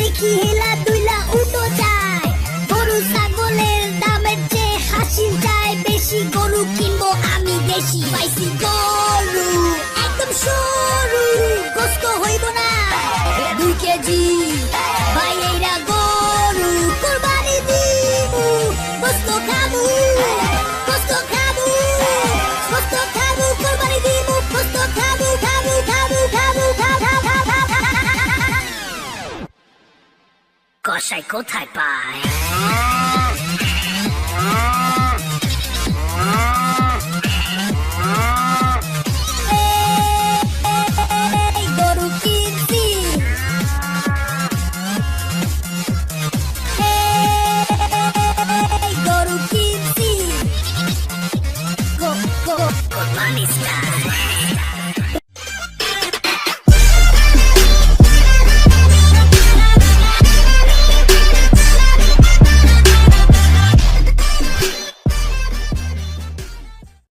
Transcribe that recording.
দেখি হেলা দুইলা উটো চায় গরু, ছাগলের দামের চেয়ে হাসিল চায় বেশি গরু কিনবো আমি দেশি, পাইছি গরু। একদম সরু কষ্ট হইব না। দুই কেজি ভাইয়েরা গরু, কোরবানি দিব কষ্ট খাব। কষাই কোথায় পায় Money Sky.